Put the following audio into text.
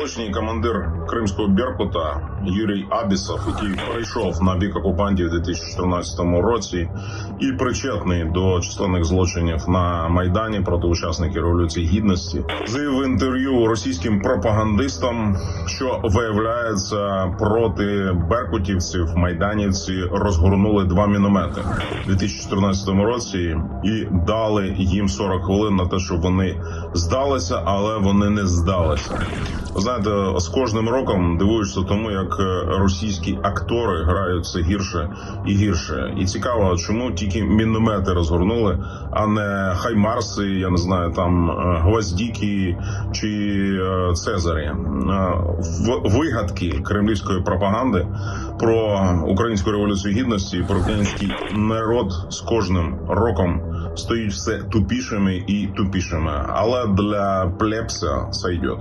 колишній командир кримського Беркута Юрій Абісов, який перейшов на бік окупантів у 2014 році, і причетний до численних злочинів на майдані проти учасників революції гідності, заявив інтерв'ю російським пропагандистам, що виявляється проти беркутівців майданівці розгорнули два міномети у 2014 році і дали їм 40 хвилин на те, щоб вони здалися, але вони не здалися. Знаєте, з кожним роком дивуєшся тому, як е, російські актори грають все гірше і гірше. І цікаво, чому тільки міномети розгорнули, а не хаймарси, я не знаю, там е, гвоздіки чи е, Цезарі. В вигадки кремлівської пропаганди про українську революцію гідності про український народ з кожним роком стають все тупішими і тупішими. Але для плепса сойдет.